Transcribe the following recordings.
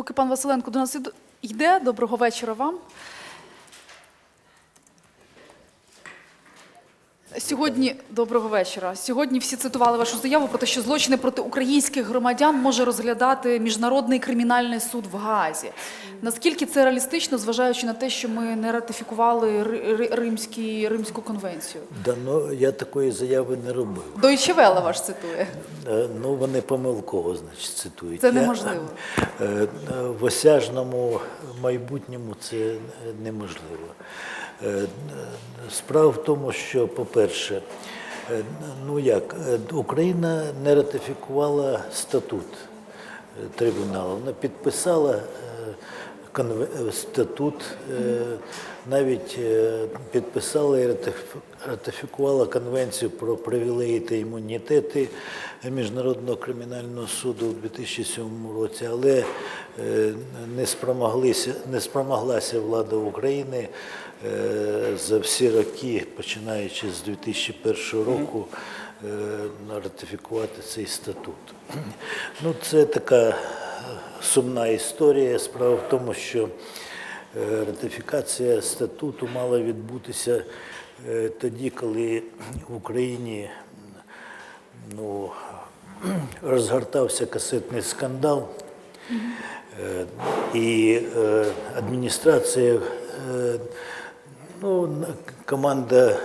Поки пан Василенко до нас йде, доброго вечора вам. Сьогодні доброго вечора. Сьогодні всі цитували вашу заяву про те, що злочини проти українських громадян може розглядати міжнародний кримінальний суд в Гаазі. Наскільки це реалістично, зважаючи на те, що ми не ратифікували Ри- Ри- Римський, Римську конвенцію? Да, ну, я такої заяви не робив. Welle ваш цитує. Е, Ну, вони помилково, значить, цитують. Це неможливо. е, е, В осяжному майбутньому це неможливо. Е, Справа в тому, що, по-перше, е, ну як, е, Україна не ратифікувала статут трибуналу, вона підписала статут, навіть підписала і ратиф- ратифікувала конвенцію про привілеї та імунітети Міжнародного кримінального суду у 2007 році, але не спромоглася влада України за всі роки, починаючи з 2001 року, е, ратифікувати цей статут. Ну, це така сумна історія. Справа в тому, що е, ратифікація статуту мала відбутися е, тоді, коли в Україні ну, розгортався касетний скандал, Е, і е, адміністрація, е, ну, команда е,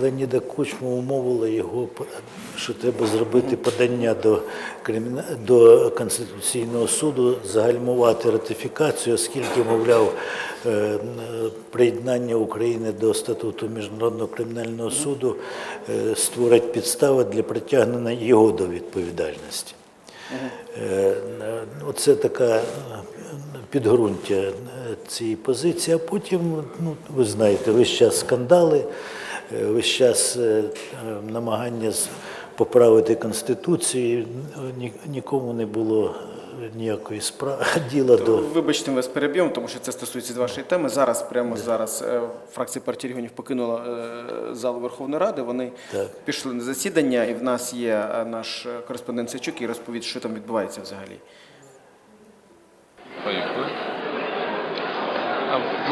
Леоніда Кучма умовила його, що треба зробити подання до, криміна... до Конституційного суду, загальмувати ратифікацію, оскільки, мовляв, е, приєднання України до статуту Міжнародного кримінального суду е, створить підстави для притягнення його до відповідальності. Оце така е, підґрунтя цієї позиції. А потім, ну, ви знаєте, весь час скандали, е, весь час е, е, намагання поправити Конституцію. Ні- Нікому не було ніякої справи діла до. Вибачте, ми вас переб'ємо, тому що це стосується вашої теми. Зараз, прямо зараз, е, фракція партії регіонів покинула е, залу Верховної Ради. Вони Так. пішли на засідання, і в нас є е, наш е, кореспондент Сачук, який розповість, що там відбувається взагалі.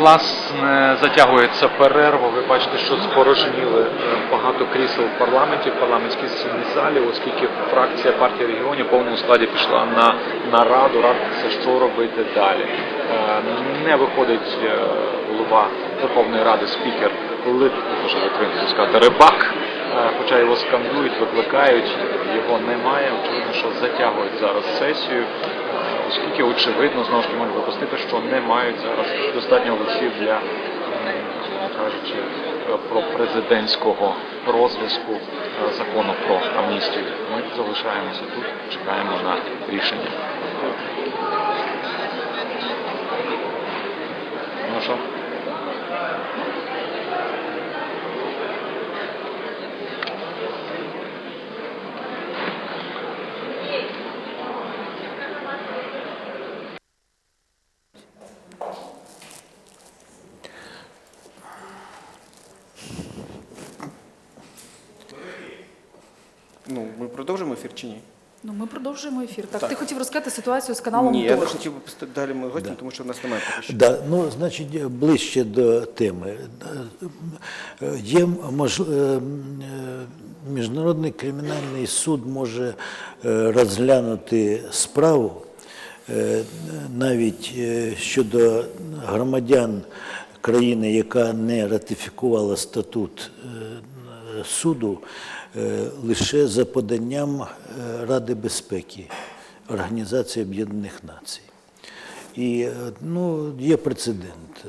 Власне, затягується перерва. Ви бачите, що спорожніли е, багато крісел в парламенті, в парламентській залі, оскільки фракція партії регіонів в повному складі пішла на нараду, радитися, що робити далі. Е, Не виходить е, голова Верховної Ради, спікер Лит, рибак. Хоча його скандують, викликають, його немає. Очевидно, що затягують зараз сесію, оскільки очевидно знову ж таки можна випустити, що не мають зараз достатньо голосів для кажучи про президентського розв'язку е, закону про амністію. Ми залишаємося тут, чекаємо на рішення. Ну що? Ну, ми продовжимо ефір чи ні? Ну, ми продовжуємо ефір. Так, Так. ти хотів розказати ситуацію з каналом Ні, я не хотів би пустити далі ми гостям, тому що в нас немає поки що. Да, ну, значить, ближче до теми. Е, Є мож... е, м, е, Міжнародний кримінальний суд може е, розглянути справу е, навіть е, щодо громадян країни, яка не ратифікувала статут е, суду, е, лише за поданням е, Ради безпеки Організації Об'єднаних Націй. І е, ну, є прецедент.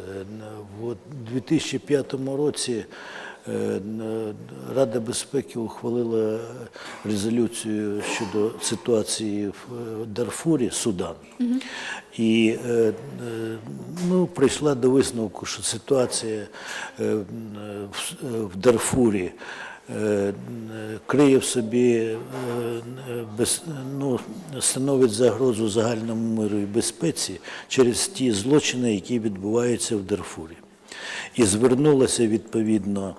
У 2005 році Рада безпеки ухвалила резолюцію щодо ситуації в е, Дарфурі, Судан. І е, е, ну, прийшла до висновку, що ситуація е, в- е, Дарфурі е, криє в собі, е, без, ну, становить загрозу загальному миру і безпеці через ті злочини, які відбуваються в Дарфурі. І звернулася відповідно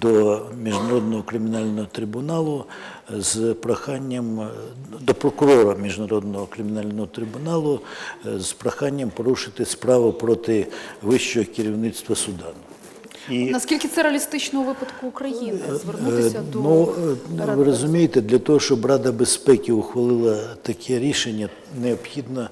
до Міжнародного кримінального трибуналу з проханням е, до прокурора Міжнародного кримінального трибуналу е, з проханням порушити справу проти вищого керівництва Судану. І Наскільки це реалістично у випадку України? Звернутися Е, до Ну, е, ви розумієте, для того, щоб Рада безпеки ухвалила таке рішення, необхідно, е,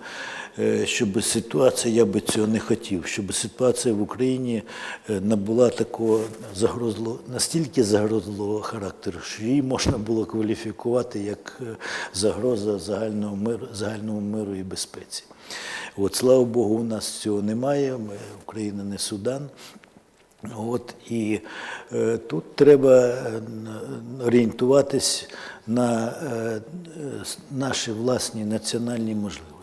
щоб ситуація, я би цього не хотів, щоб ситуація в Україні е, набула такого загрозливого, настільки загрозливого характеру, що її можна було кваліфікувати як е, загроза загального миру, загальному миру і безпеці. От, слава Богу, у нас цього немає. Ми, Україна не Судан. От і е, тут треба е, орієнтуватись на е, наші власні національні можливості.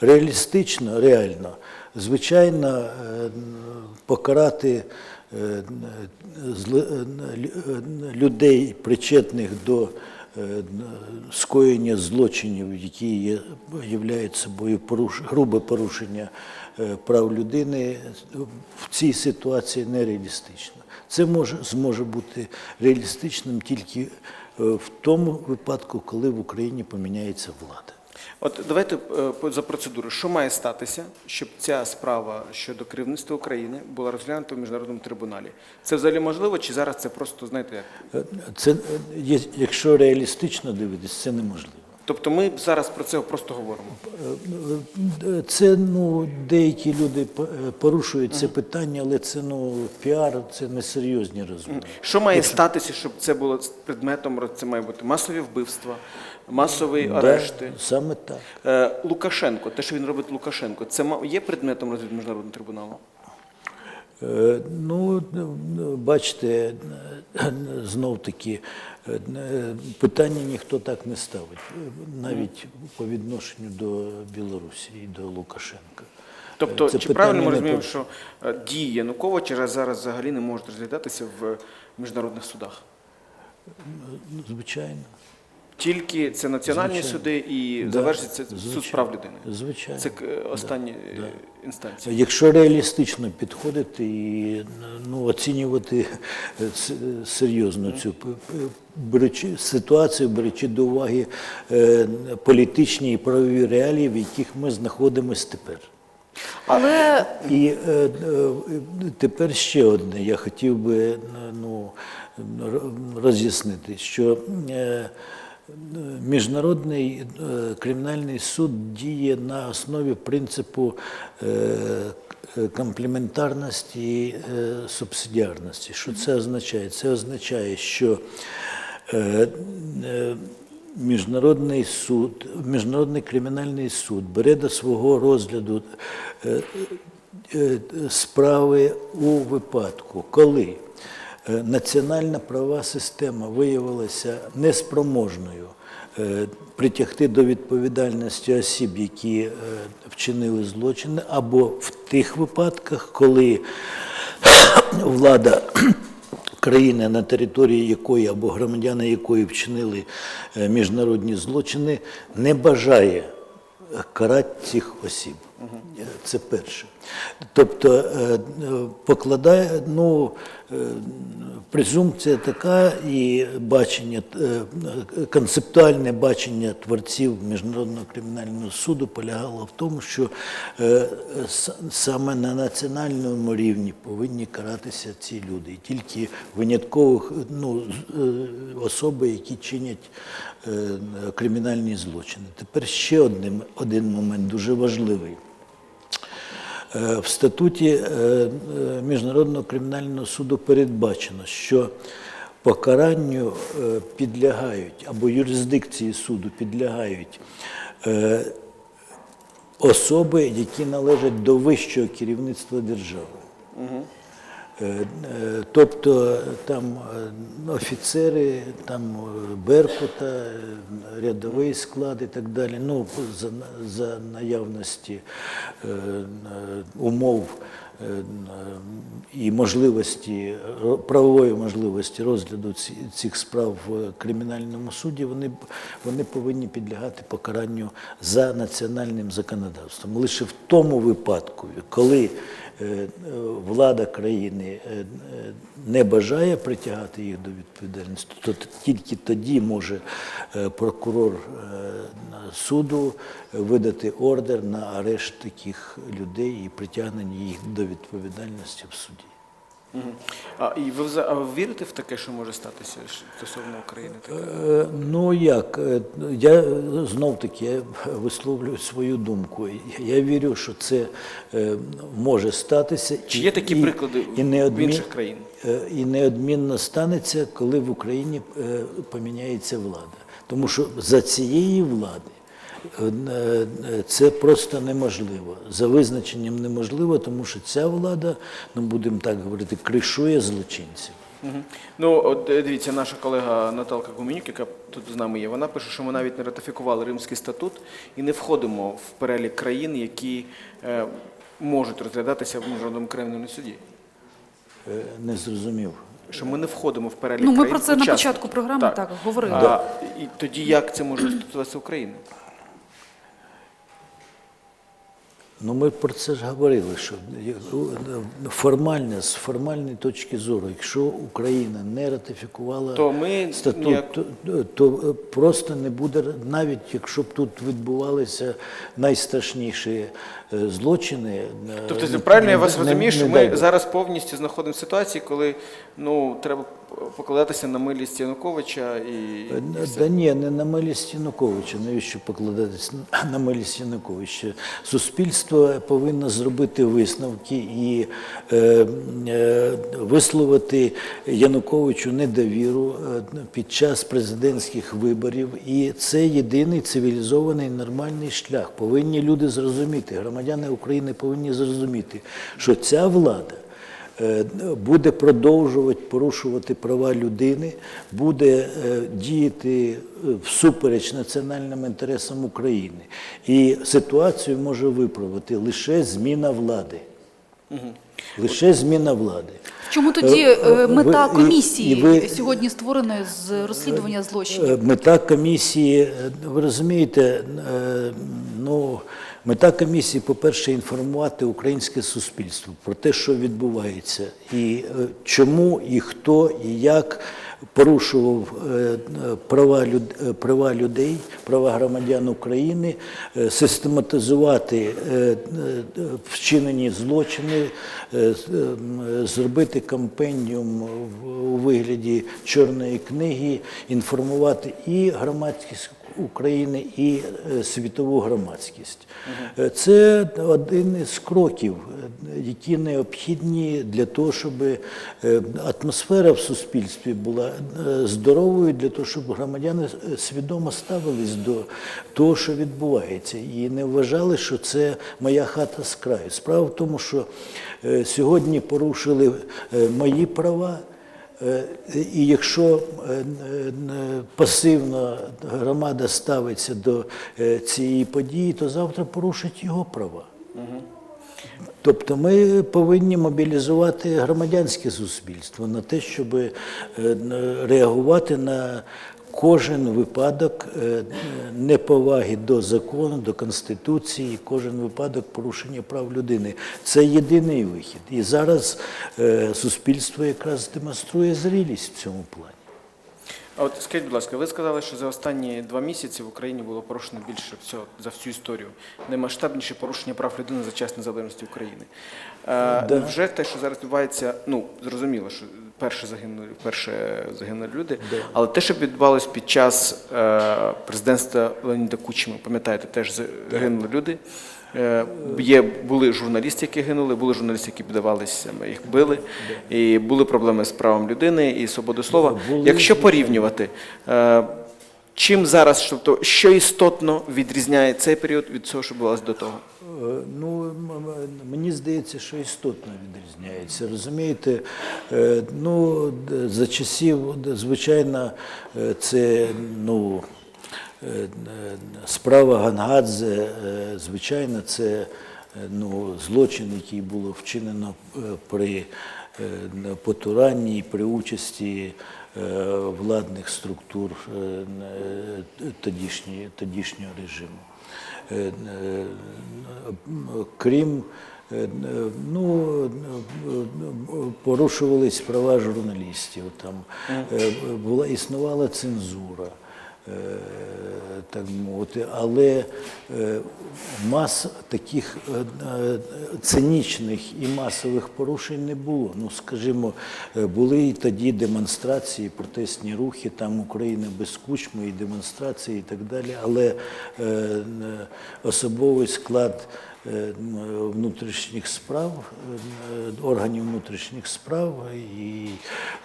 Реалістично, реально, звичайно, е, покарати е, е, людей, причетних до скоєння злочинів, які є, собою поруш, грубе порушення прав людини, в цій ситуації нереалістично. Це може, зможе бути реалістичним тільки в тому випадку, коли в Україні поміняється влада. От давайте е, за процедурою. Що має статися, щоб ця справа щодо керівництва України була розглянута в міжнародному трибуналі? Це взагалі можливо, чи зараз це просто знаєте як? Е, Це е, є- якщо реалістично дивитись, це неможливо. Тобто ми зараз про це просто говоримо. Це ну деякі люди порушують це питання, але це ну піар, це несерйозні розмови. Що має статися, щоб це було предметом? Це має бути масові вбивства, масові арешти. саме так. Е, Лукашенко, те, що він робить Лукашенко, це є предметом розгляду міжнародного трибуналу? Е, Ну, бачите, знов таки е, питання ніхто так не ставить, навіть по відношенню до Білорусі і до Лукашенка. Тобто, Це чи правильно ми розуміємо, по- що дії Януковича зараз взагалі не можуть розглядатися в міжнародних судах? Ну, Звичайно. Тільки це національні Звичайно. суди і Да, завершиться суд звичайно. з прав людини. Звичайно. Це е, останні е, інстанції. Якщо реалістично підходити і ну, оцінювати е, серйозно цю беручи ситуацію, беручи до уваги е, політичні і правові реалії, в яких ми знаходимося тепер. але І е, е, тепер ще одне. Я хотів би ну, роз'яснити, що е, Міжнародний е, кримінальний суд діє на основі принципу е, комплементарності і е, субсидіарності. Що це означає? Це означає, що е, е, Міжнародний суд, Міжнародний кримінальний суд бере до свого розгляду е, е, справи у випадку, коли е, національна правова система виявилася неспроможною е, притягти до відповідальності осіб, які е, вчинили злочини, або в тих випадках, коли влада країни, на території якої або громадяни якої вчинили е, міжнародні злочини, не бажає е, карати цих осіб. Е, Це перше. Тобто е, е, покладає, ну, презумпція така і бачення, концептуальне бачення творців Міжнародного кримінального суду полягало в тому, що саме на національному рівні повинні каратися ці люди. І тільки виняткових ну, особи, які чинять кримінальні злочини. Тепер ще один, один момент дуже важливий. Е, В статуті е, е, Міжнародного кримінального суду передбачено, що покаранню підлягають або юрисдикції суду підлягають особи, які належать до вищого керівництва держави. Е, е, Тобто там е, офіцери, там Беркута, рядовий склад і так далі. Ну, за, за наявності умов і можливості, правової можливості розгляду цих справ в кримінальному суді, вони, вони повинні підлягати покаранню за національним законодавством. Лише в тому випадку, коли влада країни е, е, не бажає притягати їх до відповідальності, то тільки тоді може е, прокурор е, суду видати ордер на арешт таких людей і притягнення їх до відповідальності в суді. А, і ви, а ви вірите в таке, що може статися стосовно України? Таке? Е, Ну як, е, я знов таки висловлюю свою думку. Я вірю, що це е, може статися. Чи є такі і- приклади і неодмін- в інших країн? І неодмінно станеться, коли в Україні поміняється влада. Тому що за цієї влади це просто неможливо. За визначенням неможливо, тому що ця влада, ну будемо так говорити, кришує злочинців. Ну, от е, дивіться, наша колега Наталка Гуменюк, яка тут з нами є, вона пише, що ми навіть не ратифікували Римський статут і не входимо в перелік країн, які е, можуть розглядатися в міжнародному кримінальному суді. Е, Не зрозумів. Що ми не входимо в перелік Ну, ми країн. про це на початку програми так говорили. А, і тоді як це може стосуватися України? Ну, ми про це ж говорили, що формально, з формальної точки зору, якщо Україна не ратифікувала То ми статут, ніяк- то, то е, просто не буде, навіть якщо б тут відбувалися найстрашніші е, злочини. е, Тобто, це правильно я вас не- розумію, що не ми зараз повністю знаходимося в ситуації, коли ну, треба покладатися на милість Януковича і, Е, Да ні, не на милість Януковича. Навіщо покладатись на- милість Януковича? Суспільство повинно зробити висновки і е, е, висловити Януковичу недовіру е, під час президентських виборів. І це єдиний цивілізований нормальний шлях. Повинні люди зрозуміти, громадяни України повинні зрозуміти, що ця влада буде продовжувати порушувати права людини, буде е, діяти е, всупереч національним інтересам України. І ситуацію може виправити лише зміна влади. Лише зміна влади. Чому тоді Е, е, е, мета і- комісії і ви- сьогодні створеної з розслідування злочинів? Е, Мета комісії, е, ви розумієте, е, ну, мета комісії, по-перше, інформувати українське суспільство про те, що відбувається, і е, чому, і хто, і як порушував е, права, люд- е, права людей, права громадян України, систематизувати вчинені злочини, зробити кампеніум у вигляді чорної книги, інформувати і громадськість України, і е, світову громадськість. Е, Це один із кроків, е, які необхідні для того, щоб атмосфера в суспільстві була здоровою, для того, щоб громадяни свідомо ставились до того, що відбувається, і не вважали, що це моя хата з краю. Справа в тому, що сьогодні порушили мої права. Е, І якщо е, е, пасивно громада ставиться до цієї події, то завтра порушить його права. Тобто ми повинні мобілізувати громадянське суспільство на те, щоб реагувати на кожен випадок е, неповаги до закону, до Конституції, кожен випадок порушення прав людини. Це єдиний вихід. І зараз е, суспільство якраз демонструє зрілість в цьому плані. А от скажіть, будь ласка, ви сказали, що за останні два місяці в Україні було порушено більше всього за всю історію наймасштабніше порушення прав людини за час незалежності України. Е, Да. Вже те, що зараз відбувається, ну зрозуміло, що перше загинули, перше загинули люди, але те, що відбувалось під час е, президентства Леоніда Кучми, пам'ятаєте, теж загинули люди. Е, Є були журналісти, які гинули, були журналісти, які піддавалися, їх били, і були проблеми з правом людини і свободою слова. Якщо порівнювати, е, чим зараз, тобто, що істотно відрізняє цей період від цього, що було до того? Е, Ну, мені здається, що істотно відрізняється. Розумієте, ну, за часів, звичайно, це ну, справа Гангадзе, е, звичайно, це е, ну, злочин, який було вчинено е, при е, потуранні, при участі е, владних структур е, е, тодішньої- тодішнього режиму. Е, е, Крім е, е, ну, е, е, порушувались права журналістів, там е, була існувала цензура. Е, Так мовити, але е, мас таких е, цинічних і масових порушень не було. Ну, скажімо, були і тоді демонстрації, протестні рухи, там Україна без кучми і демонстрації і так далі, але особовий склад внутрішніх справ, органів внутрішніх справ і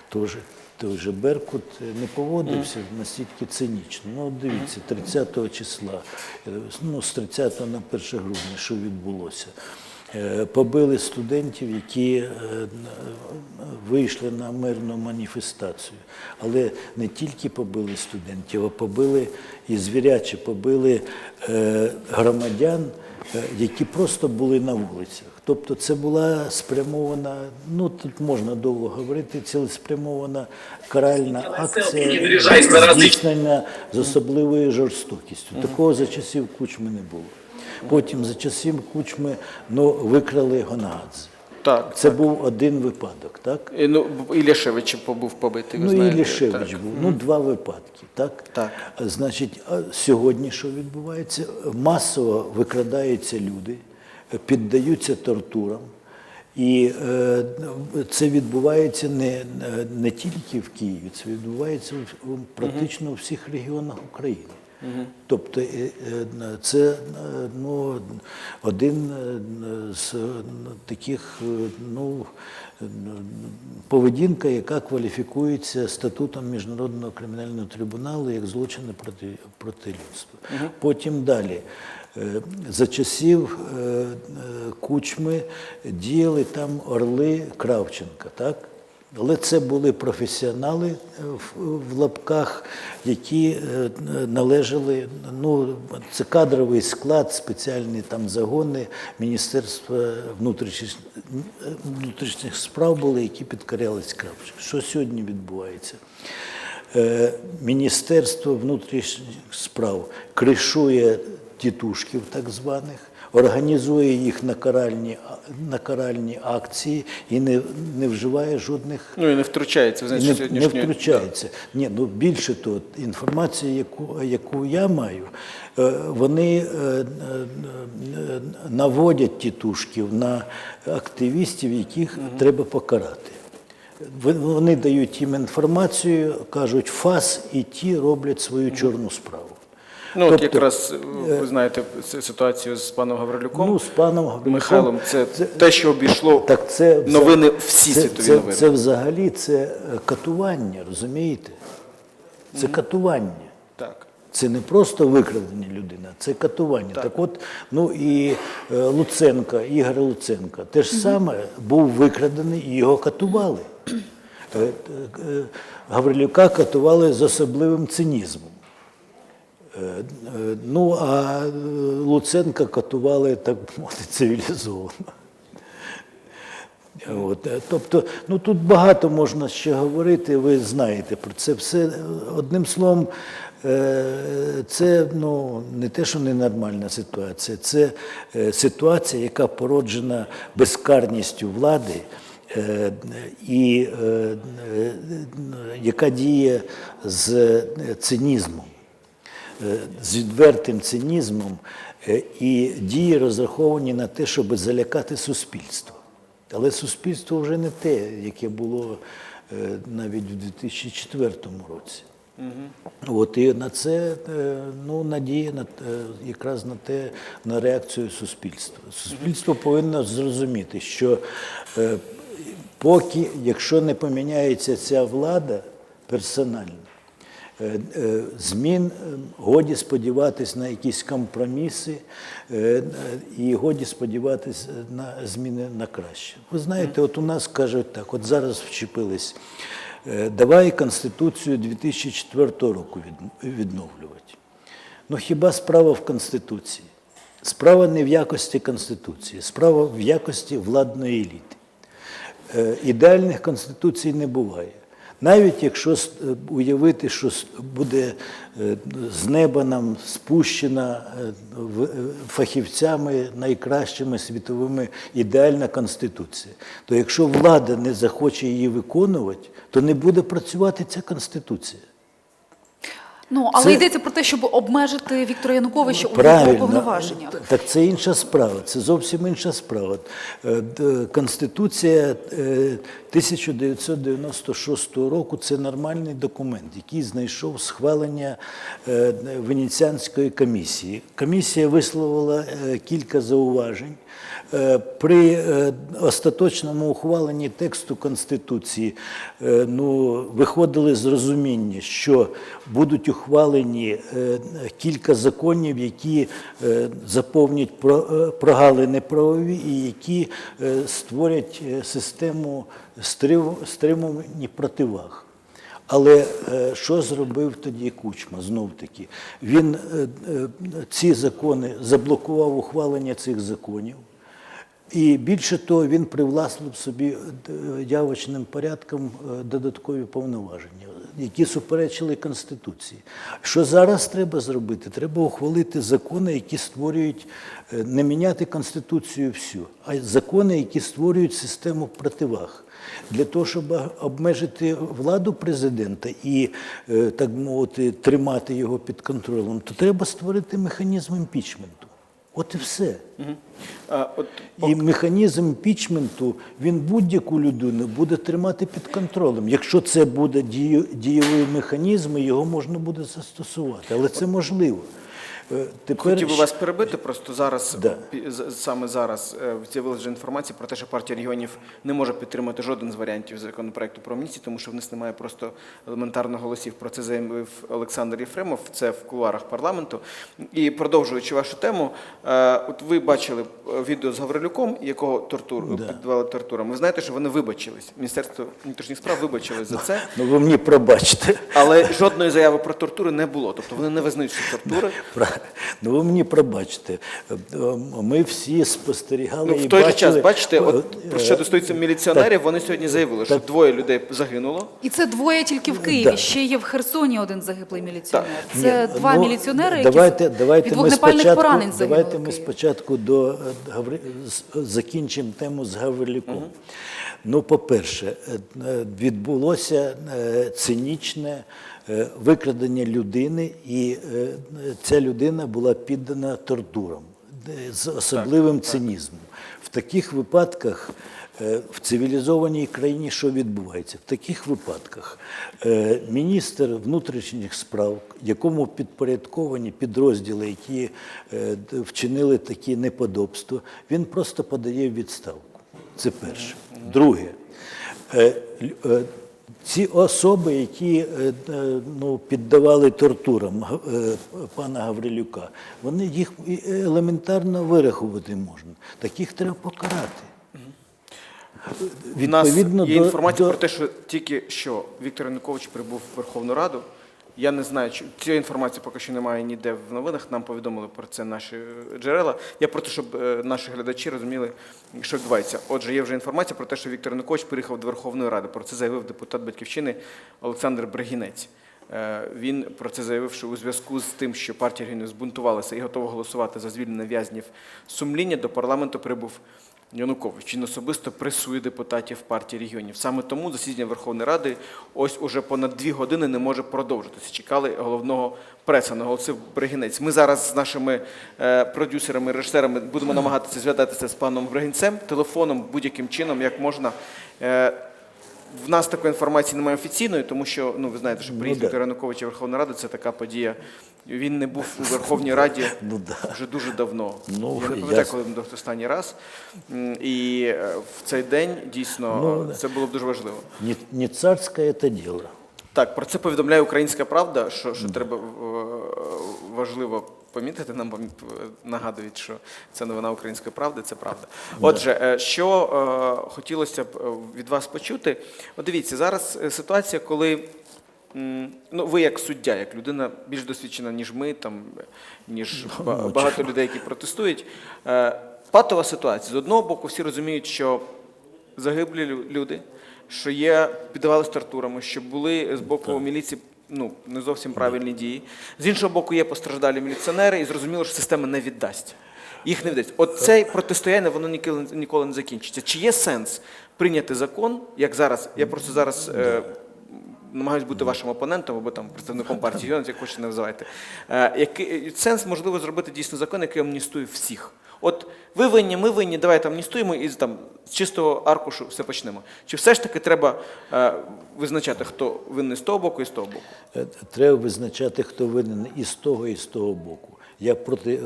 теж той же Беркут не поводився настільки цинічно. Ну, дивіться, 30 числа, е, ну, з 30 на 1 грудня, що відбулося. Е, Побили студентів, які е, вийшли на мирну маніфестацію. Але не тільки побили студентів, а побили і звіряче побили е, громадян, які просто були на вулицях. Тобто це була спрямована, ну тут можна довго говорити, цілеспрямована каральна акція, здійснена з особливою жорстокістю. Такого за часів Кучми не було. Потім за часів Кучми ну, викрали Гонадзе. Так. Це був один випадок, так? І, ну, Ілішевич був побитий, ви Ну знаєте. Лішевич так. був. Ну, два випадки, так? Так. Значить, а сьогодні що відбувається? Масово викрадаються люди, піддаються тортурам. І е, це відбувається не, не тільки в Києві, це відбувається в- практично у всіх регіонах України. Тобто е, е, це е, ну, один з таких ну, поведінка, яка кваліфікується статутом Міжнародного кримінального трибуналу як злочини проти, проти людства. Потім далі. За часів Кучми діяли там орли Кравченка, так? Але це були професіонали е, в, лапках, які е, належали, ну, це кадровий склад, спеціальні там загони Міністерства внутрішніх, внутрішніх справ були, які підкорялись Кравченку. Що сьогодні відбувається? Е, Міністерство внутрішніх справ кришує тітушків так званих, організує їх на каральні, на каральні акції і не, не вживає жодних Ну і не втручається в не, значить, не втручається. Ні, ну більше того, інформація, яку, яку я маю, е, вони е, е, наводять тітушків на активістів, яких треба покарати. Вони дають їм інформацію, кажуть фас, і ті роблять свою чорну справу. Ну, от Тобто, якраз ви знаєте ситуацію з паном Гаврилюком, Ну, з паном Гаврилюком. Михайлом, це, те, що обійшло Так це новини, всі це, світові це, новини. Це взагалі це е, катування, розумієте? Це катування. Так. Це не просто викрадення людини, це катування. Так, от, ну і е, Луценка, Ігор Луценка, те ж саме був викрадений і його катували. Е, е, Гаврилюка катували з особливим цинізмом. Е, е, Ну, а Луценка катували, так мовити, цивілізовано. От, е, тобто, ну тут багато можна ще говорити, ви знаєте про це все. Одним словом, це ну, не те, що ненормальна ситуація, це ситуація, яка породжена безкарністю влади і яка діє з цинізмом з відвертим цинізмом е, і дії розраховані на те, щоб залякати суспільство. Але суспільство вже не те, яке було е, навіть у 2004 році. От і на це е, ну, надія на, якраз на те, на реакцію суспільства. Суспільство повинно зрозуміти, що е, поки, якщо не поміняється ця влада персонально, Е, е, змін е, годі сподіватись на якісь компроміси е, е, і годі сподіватись на зміни на краще. Ви знаєте, от у нас кажуть так, от зараз вчепились, е, давай Конституцію 2004 року відновлювати. Ну хіба справа в Конституції? Справа не в якості Конституції, справа в якості владної еліти. Е, Ідеальних конституцій не буває. Навіть якщо е, уявити, що буде е, з неба нам спущена е, фахівцями найкращими світовими ідеальна конституція, то якщо влада не захоче її виконувати, то не буде працювати ця конституція. Ну, але Це- йдеться про те, щоб обмежити Віктора Януковича у повноваженнях. Так це інша справа, це зовсім інша справа. Е, Конституція е, 1996 року це нормальний документ, який знайшов схвалення е, Венеціанської комісії. Комісія висловила е, кілька зауважень. Е, При е, остаточному ухваленні тексту Конституції е, ну, виходили з розуміння, що будуть ухвалені кілька законів, які заповнять про- прогалини правові і які створять систему стримувань противаг. Але що зробив тоді Кучма? Знов таки, він ці закони заблокував ухвалення цих законів. І більше того, він привласнив собі е, явочним порядком е, додаткові повноваження, які суперечили Конституції. Що зараз треба зробити? Треба ухвалити закони, які створюють е, не міняти Конституцію всю, а закони, які створюють систему противаг. Для того, щоб обмежити владу президента і, так мовити, тримати його під контролем, то треба створити механізм імпічменту. От і все. А, от, І механізм імпічменту він будь-яку людину буде тримати під контролем. Якщо це буде дієвий механізм, його можна буде застосувати. Але це можливо. Е, Тепер Хотів би вас перебити, просто зараз, Да. саме зараз е, з'явилася інформація про те, що партія регіонів не може підтримати жоден з варіантів законопроекту про амністію, тому що в них немає просто елементарно голосів. Про це заявив Олександр Єфремов, це в кулуарах парламенту. І продовжуючи вашу тему, е, от ви бачили відео з Гаврилюком, якого тортур піддавали тортурам. Ви знаєте, що вони вибачились. Міністерство внутрішніх справ вибачилось за це. Ну ви мені пробачте. Але жодної заяви про тортури не було. Тобто вони не визнають, що тортури. Ну ви мені пробачте. Е, е, Ми всі спостерігали Ну, і в той же бачили, час, бачите, от е, про що достається міліціонерів, вони сьогодні заявили, що двоє людей загинуло. І це двоє тільки в Києві. Ще є в Херсоні один загиблий міліціонер. Це два ну, міліціонери, які давайте, давайте від вогнепальних спочатку, поранень загинули. Давайте ми спочатку до е, закінчимо тему з Гаврилюком. Ну, по-перше, е, е, відбулося е, цинічне е, викрадення людини, і е, ця людина була піддана тортурам з особливим цинізмом. В таких випадках е, в цивілізованій країні що відбувається? В таких випадках е, міністр внутрішніх справ, якому підпорядковані підрозділи, які е, вчинили такі неподобства, він просто подає відставку. Це перше. Друге, е, е, ці особи, які е, е, ну, піддавали тортурам е, пана Гаврилюка, вони їх елементарно вирахувати можна. Таких треба покарати. У нас є інформація до- про те, що тільки що Віктор Янукович прибув в Верховну Раду. Я не знаю, чи цієї інформації поки що немає ніде в новинах. Нам повідомили про це наші е, джерела. Я про те, щоб е, наші глядачі розуміли, що відбувається. Отже, є вже інформація про те, що Віктор Янукович приїхав до Верховної Ради. Про це заявив депутат Батьківщини Олександр Брагінець. Е, Він про це заявив, що у зв'язку з тим, що партія регіонів збунтувалася і готова голосувати за звільнення в'язнів сумління, до парламенту прибув Янукович. Він особисто пресує депутатів партії регіонів. Саме тому засідання Верховної Ради ось уже понад дві години не може продовжитися. Чекали головного преса, наголосив Бригінець. Ми зараз з нашими е, продюсерами, режисерами будемо намагатися зв'язатися з паном Бригінцем телефоном, будь-яким чином, як можна. В нас такої інформації немає офіційної, тому що ну ви знаєте, що приїзд да. Віктора Януковича в Верховну Раду це така подія. Він не був у Верховній Раді Ну, вже дуже давно. Ну, я не пам'ятаю, коли він був останній раз. І е, в цей день дійсно Ну, це було б дуже важливо. Не, царське це діло. Так, про це повідомляє Українська Правда, що, що треба важливо помітити. Нам нагадують, що це новина Української правди, це правда. Отже, е, що е, хотілося б е, від вас почути. От дивіться, зараз ситуація, коли. Ну, ви як суддя, як людина більш досвідчена, ніж ми, там, ніж ну, багато людей, які протестують. Патова ситуація. З одного боку, всі розуміють, що загиблі люди, що є піддавалися тортурами, що були з боку міліції ну, не зовсім правильні дії. З іншого боку, є постраждалі міліціонери, і зрозуміло, що система не віддасть. Їх не віддасть. От це протистояння воно ніколи, ніколи не закінчиться. Чи є сенс прийняти закон, як зараз? Я просто зараз. Е, намагаюсь бути вашим опонентом або там представником партії як хочете називайте. Е, який сенс можливо зробити дійсно закон, який амністує всіх? От ви винні, ми винні, давай давайте стоїмо і там з чистого аркушу все почнемо. Чи все ж таки треба е, визначати, хто винний з того боку і з того боку? Е, Треба визначати, хто винен і з того, і з того боку. Я проти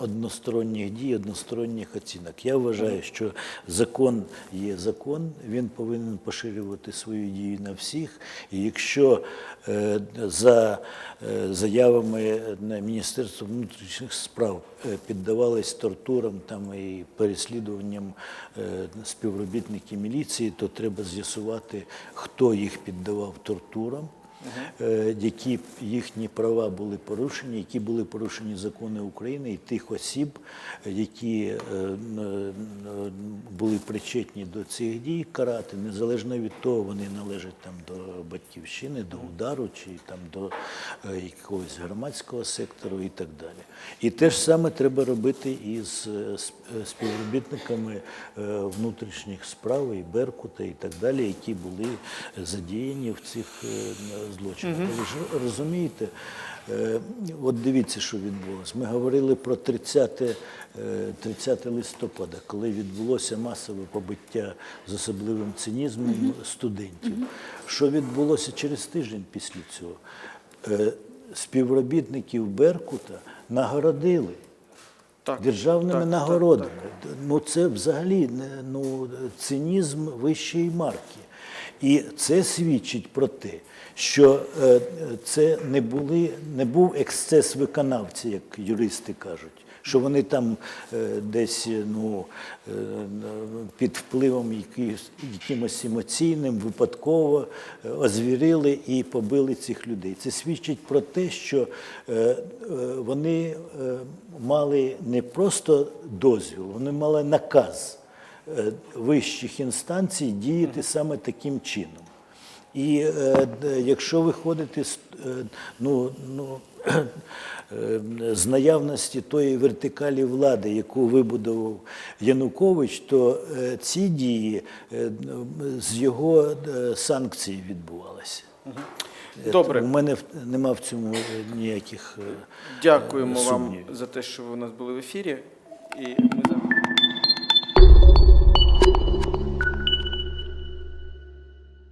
односторонніх дій, односторонніх оцінок. Я вважаю, що закон є закон, він повинен поширювати свою дію на всіх. І якщо е, за е, заявами на Міністерство внутрішніх справ е, піддавались тортурам там, і переслідуванням е, співробітників міліції, то треба з'ясувати, хто їх піддавав тортурам е, які їхні права були порушені, які були порушені закони України і тих осіб, е, які е, н- були причетні до цих дій, карати, незалежно від того, вони належать там до батьківщини, до удару чи там до е, якогось громадського сектору і так далі. І те ж саме треба робити і з е, з- е, співробітниками е, внутрішніх справ і Беркута і так далі, які були задіяні в цих е, злочинах. Ви ж розумієте, е, от дивіться, що відбулося. Ми говорили про 30, е, 30 листопада, коли відбулося масове побиття з особливим цинізмом студентів. Що відбулося через тиждень після цього? Е, Співробітників Беркута нагородили Так, державними так, нагородами. Ну це взагалі ну, цинізм вищої марки. І це свідчить про те, що е, це не, були, не був ексцес виконавця, як юристи кажуть. Що вони там е, десь ну, е, під впливом якихось, якимось емоційним випадково озвірили і побили цих людей. Це свідчить про те, що вони мали не просто дозвіл, вони мали наказ вищих інстанцій діяти саме таким чином. І е, якщо виходити з, е, ну, ну, е, з наявності тої вертикалі влади, яку вибудував Янукович, то е, ці дії е, з його е, санкцій відбувалися. Е, Добре. У мене нема в цьому е, ніяких е, Дякуємо вам за те, що ви у нас були в ефірі. І ми